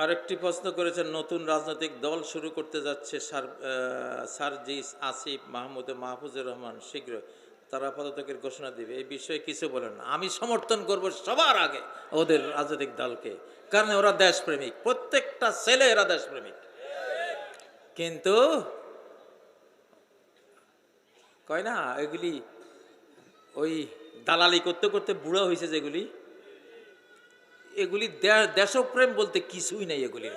আরেকটি প্রশ্ন করেছেন, নতুন রাজনৈতিক দল শুরু করতে যাচ্ছে সার- সারজিস আসিফ মাহমুদ মাহফুজুর রহমান শীঘ্র। তারা পদত্যাগের ঘোষণা দিবে। এই বিষয়ে কিছু বলেন আমি সমর্থন করব সবার আগে ওদের রাজনৈতিক দলকে, কারণ ওরা দেশপ্রেমিক। প্রত্যেকটা ছেলে এরা দেশপ্রেমিক। কিন্তু কয় না, এগুলি ওই দালালি করতে করতে বুড়ো হয়েছে যেগুলি এগুলি দেশপ্রেম বলতে কিছুই নাই এগুলির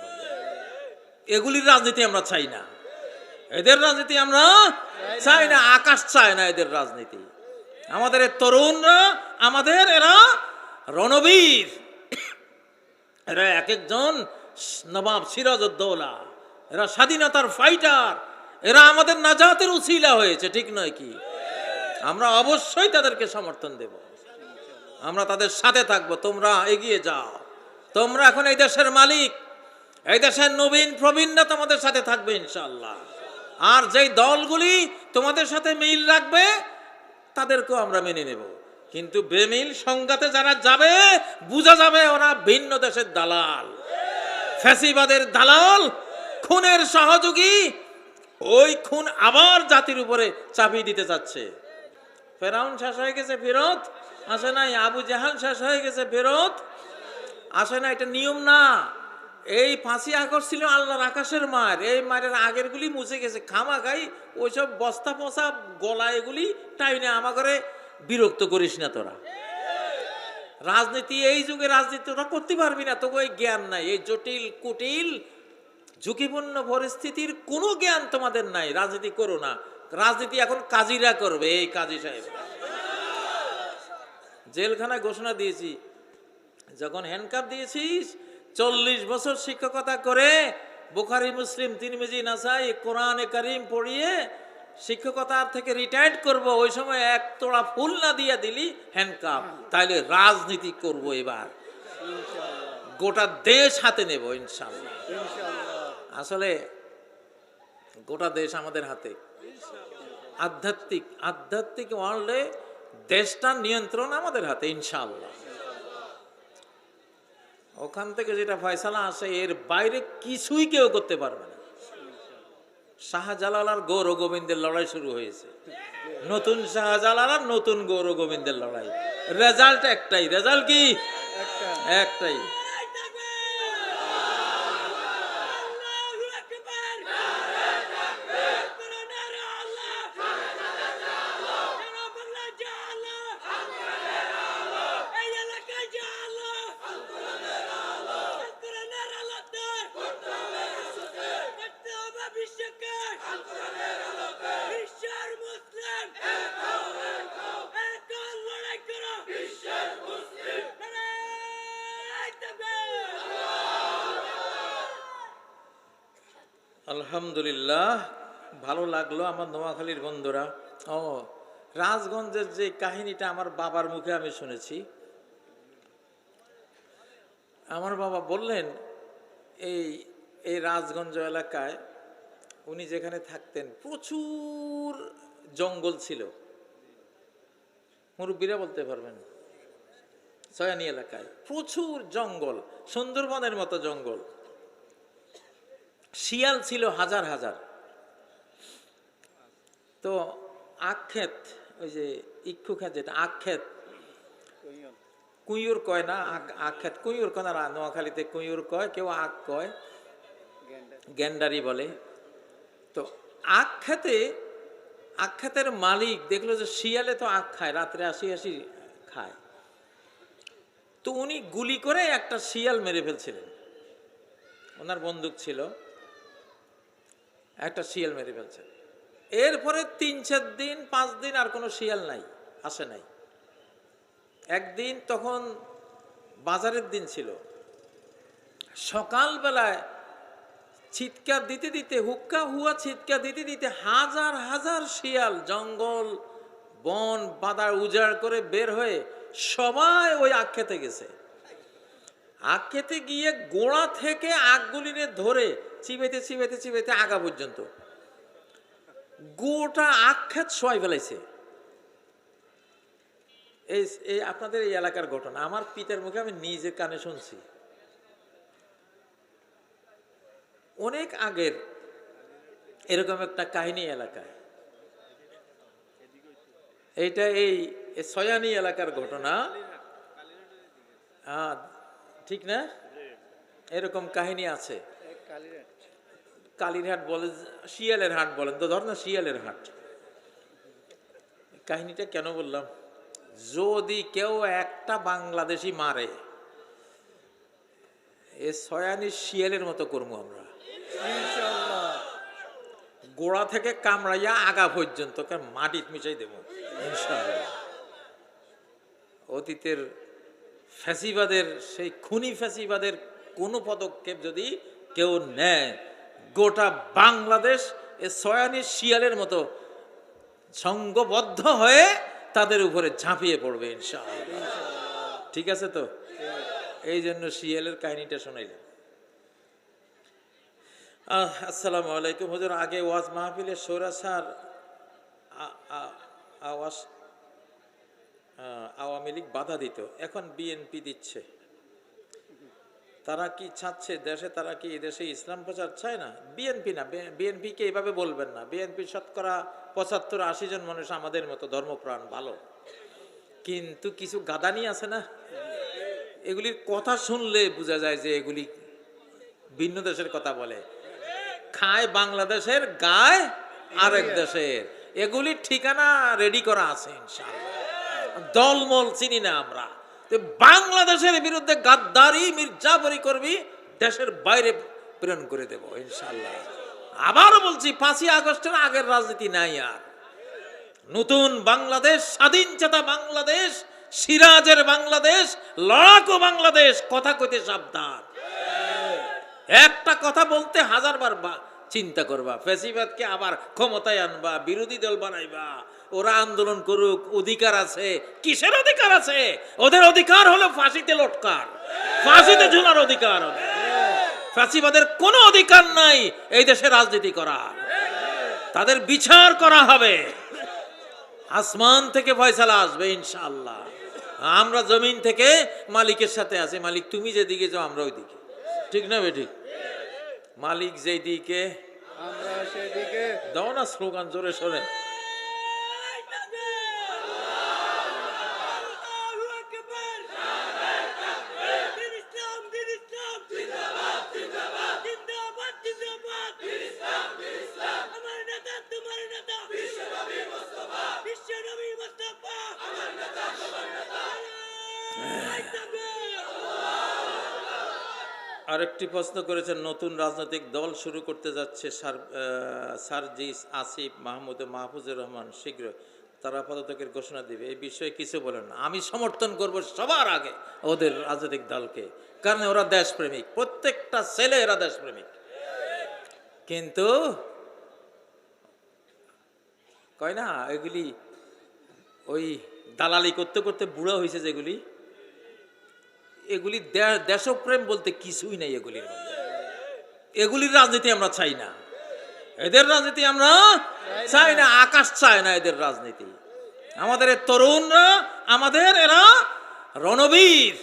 এগুলির রাজনীতি আমরা চাই না। এদের রাজনীতি আমরা চাই না, আকাশ চায় না এদের রাজনীতি। আমাদের তরুণরা, আমাদের এরা রণবীর। এরা এক একজন নবাব সিরাজউদ্দৌলা, এরা স্বাধীনতার ফাইটার এরা আমাদের নাজাতের উসিলা হয়েছে, ঠিক নয় কি? আমরা অবশ্যই তাদেরকে সমর্থন দেব। আমরা তাদের সাথে থাকব, তোমরা এগিয়ে যাও। তোমরা এখন এই দেশের মালিক, এই দেশের নবীন প্রবীণরা তোমাদের সাথে থাকবে ইনশাল্লাহ আর যেই দলগুলি তোমাদের সাথে মিল রাখবে, তাদেরকেও আমরা মেনে নেব। কিন্তু বেমিল সংঘাতে যারা যাবে, বোঝা যাবে ওরা ভিন্ন দেশের দালাল। ফ্যাসিবাদের দালাল, খুনের সহযোগী, ওই খুন আবার জাতির উপরে চাপিয়ে দিতে চাচ্ছে ফেরাউন শেষ হয়ে গেছে ফেরত। আসে নাই, আবু জাহান শেষ হয়ে গেছে ফেরত আসে না এটা নিয়ম না। এই ফাঁসি আগস্ট ছিল আল্লাহর আকাশের মার। এই মারের আগের গুলি মুছে গেছে খামা খাই ওইসব বস্তা পচা গলা এগুলি টাই না আমার বিরক্ত করিস না তোরা। রাজনীতি, এই যুগে রাজনীতি তোরা করতে পারবি না তোকে ওই জ্ঞান নাই। এই জটিল, কুটিল, ঝুঁকিপূর্ণ পরিস্থিতির কোনো জ্ঞান তোমাদের নাই। রাজনীতি করো না। রাজনীতি এখন কাজীরা করবে, এই কাজী সাহেব। জেলখানায় ঘোষণা দিয়েছি। যখন হ্যান্ডকাপ দিয়েছিস চল্লিশ বছর শিক্ষকতা করে বুখারি মুসলিম তিরমিজি নাসাই কোরআনে করিম পড়িয়ে শিক্ষকতার থেকে রিটায়ার্ড করব ওই সময় এক তোড়া ফুল না দিয়ে দিলি হ্যান্ডকাপ তাইলে রাজনীতি করব এবার। গোটা দেশ হাতে নেব ইনশাল্লাহ আসলে গোটা দেশ আমাদের হাতে। আধ্যাত্মিক আধ্যাত্মিক ওয়ার্ল্ডে দেশটার নিয়ন্ত্রণ আমাদের হাতে ইনশাল্লাহ ওখান থেকে যেটা ফয়সালা আসে, এর বাইরে কিছুই কেউ করতে পারবে না। শাহজালাল আর গৌর গোবিন্দের লড়াই শুরু হয়েছে। নতুন শাহজালাল আর নতুন গৌর গোবিন্দের লড়াই। রেজাল্ট একটাই। রেজাল্ট কি? একটাই বিশ্বের মুসলিম এখন লড়াই করো বিশ্বের মুসলিম লড়াই থাকবে আলহামদুলিল্লাহ, ভালো লাগল আমার নোয়াখালীর বন্ধুরা। ও, রাজগঞ্জের যে কাহিনীটা আমার বাবার মুখে আমি শুনেছি। আমার বাবা বললেন, এই এই রাজগঞ্জ এলাকায় উনি যেখানে থাকতেন, প্রচুর জঙ্গল ছিল। মুরব্বীরা বলতে পারবেন, সয়ানি এলাকায় প্রচুর জঙ্গল, সুন্দরবনের মতো জঙ্গল। শিয়াল ছিল হাজার হাজার। তো আক্ষেত, ওই যে ইক্ষু ক্ষেত যেটা, আক্ষেত। কুইয়ুর কয় না? আক্ষেত। কুইয়ুর কয় না? নোয়াখালীতে কুইয়ুর কয়, কেউ আখ কয়। গ্যান্ডারি বলে। তো আখ খেতে মালিক দেখল যে শিয়ালে তো আখ খায়, রাত্রে আসি আসি খায়। তো উনি গুলি করে একটা শিয়াল মেরে ফেলছিলেন। ওনার বন্দুক ছিল। একটা শিয়াল মেরে ফেলছে। এরপরে তিন চার দিন, পাঁচ দিন আর কোনো শিয়াল নাই, আসে নাই। একদিন তখন বাজারের দিন ছিল। সকালবেলায় চিৎকার দিতে দিতে, হুক্কা হুয়া চিৎকার দিতে দিতে হাজার হাজার শিয়াল, জঙ্গল, বন, বাদার উজাড় করে বের হয়ে সবাই ওই আক্ষেতে গেছে। আখ খেতে গিয়ে গোড়া থেকে আগগুলিনে ধরে চিবেতে চিবেতে চিবেতে আগা পর্যন্ত। গোটা আখ খেত শোয়াই ফেলাইছে। এই এই আপনাদের এই এলাকার ঘটনা আমার পিতার মুখে আমি নিজের কানে শুনছি। অনেক আগের এরকম একটা কাহিনী এলাকায়। এইটা এই সয়ানি এলাকার ঘটনা। ঠিক না? এরকম কাহিনী আছে। কালীর হাট বলে, শিয়ালের হাট বলেন তো ধর না শিয়ালের হাট। কাহিনীটা কেন বললাম? যদি কেউ একটা বাংলাদেশি মারে, এ সয়ানি শিয়ালের মতো করব আমরা। গোড়া থেকে কামড়াইয়া আগা পর্যন্ত মাটিত মিশাই দেব, ইনশাআল্লাহ। অতীতের ফ্যাসিবাদের, সেই খুনি ফ্যাসিবাদের কোনো পদক্ষেপ যদি কেউ নেয়, গোটা বাংলাদেশ এ সয়ানি শিয়ালের মতো সঙ্গবদ্ধ হয়ে তাদের উপরে ঝাঁপিয়ে পড়বে ইনশাআল্লাহ। ঠিক আছে তো? এই জন্য শিয়ালের কাহিনীটা শোনাইলাম। আসসালামু আলাইকুম। হুজুর, আগে ওয়াজ মাহফিলে সৌরাসার আ- আ- আওয়াজ আওয়ামী লীগ বাধা দিত। এখন বিএনপি দিচ্ছে। তারা কি চাচ্ছে দেশে? তারা কি দেশে ইসলাম প্রচার চায় না? বিএনপি না। বিএনপি কে এভাবে বলবেন না। বিএনপি শতকরা পঁচাত্তর, আশি জন মানুষ আমাদের মতো ধর্মপ্রাণ, ভালো। কিন্তু কিছু গাদানি আছে না? এগুলির কথা শুনলে বোঝা যায় যে এগুলি ভিন্ন দেশের কথা বলে। খায় বাংলাদেশের, গায় আরেক দেশের। এগুলির ঠিকানা রেডি করা আছে, ইনশাআল্লাহ। দলমল চিনি না আমরা। বাংলাদেশের বিরুদ্ধে গাদ্দারি মির্জাফরি করবি, দেশের বাইরে প্রেরণ করে দেব ইনশাল্লাহ আবারও বলছি, পাঁচই আগস্টের আগের রাজনীতি নাই আর। নতুন বাংলাদেশ, স্বাধীন চেতা বাংলাদেশ, সিরাজের বাংলাদেশ, লড়াকু বাংলাদেশ, কথা কইতে সাবধান। একটা কথা বলতে হাজারবার চিন্তা করবা, ফেসিবাদকে আবার ক্ষমতায় আনবা, বিরোধী দল বানাইবা। ওরা আন্দোলন করুক, অধিকার আছে। কিসের অধিকার আছে? ওদের অধিকার হলো ফাঁসিতে লটকার। ফাঁসিতে ঝুলার অধিকার ওদের। ফ্যাসিবাদের কোনো অধিকার নাই এই দেশে রাজনীতি করার। তাদের বিচার করা হবে। আসমান থেকে ফয়সালা আসবে, ইনশাআল্লাহ। আমরা জমিন থেকে মালিকের সাথে আছি। মালিক, তুমি যেদিকে যাও, আমরা ওইদিকে। ঠিক না বেঠিক মালিক যেদিকে আমরা সেদিকে। দাও না স্লোগান জোরে সরে এই তাকবীর! আল্লাহু আকবার! দিন ইসলাম, দিন ইসলাম! জিন্দাবাদ, জিন্দাবাদ! আমার নেতা, তোমার নেতা! বিশ্বনবী মোস্তফা! এই তাকবীর! আরেকটি প্রশ্ন করেছেন, নতুন রাজনৈতিক দল শুরু করতে যাচ্ছে সার সারজিস আসিফ মাহমুদ মাহফুজুর রহমান শীঘ্র তারা পদত্যাগের ঘোষণা দিবে। এই বিষয়ে কিছু বলেন না। আমি সমর্থন করব সবার আগে ওদের রাজনৈতিক দলকে, কারণ ওরা দেশপ্রেমিক। প্রত্যেকটা ছেলে এরা দেশপ্রেমিক। কিন্তু কয় না, এগুলি ওই দালালি করতে করতে বুড়া হয়েছে যেগুলি এগুলি দেশপ্রেম বলতে কিছুই নাই এগুলির মধ্যে। এগুলির রাজনীতি আমরা চাই না। এদের রাজনীতি আমরা চাই না, আকাশ চায় না এদের রাজনীতি। আমাদের তরুণরা, আমাদের এরা রণবীর।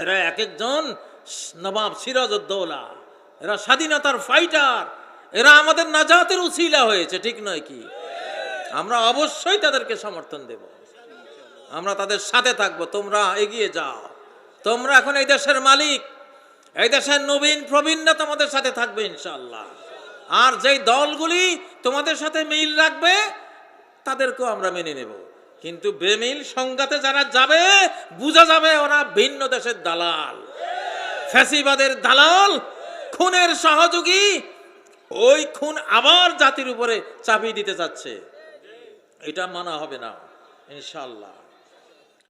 এরা এক একজন নবাব সিরাজউদ্দৌলা। এরা স্বাধীনতার ফাইটার এরা আমাদের নাজাতের উসিলা হয়েছে, ঠিক নয় কি? আমরা অবশ্যই তাদেরকে সমর্থন দেব। আমরা তাদের সাথে থাকব, তোমরা এগিয়ে যাও। তোমরা এখন এই দেশের মালিক, এই দেশের নবীন প্রবীণরা তোমাদের সাথে থাকবে ইনশাল্লাহ আর যেই দলগুলি তোমাদের সাথে মিল রাখবে, তাদেরকেও আমরা মেনে নেব। কিন্তু বেমিল সংঘাতে যারা যাবে, বোঝা যাবে ওরা ভিন্ন দেশের দালাল। ফ্যাসিবাদের দালাল, খুনের সহযোগী, ওই খুন আবার জাতির উপরে চাপিয়ে দিতে চাচ্ছে এটা মানা হবে না ইনশাল্লাহ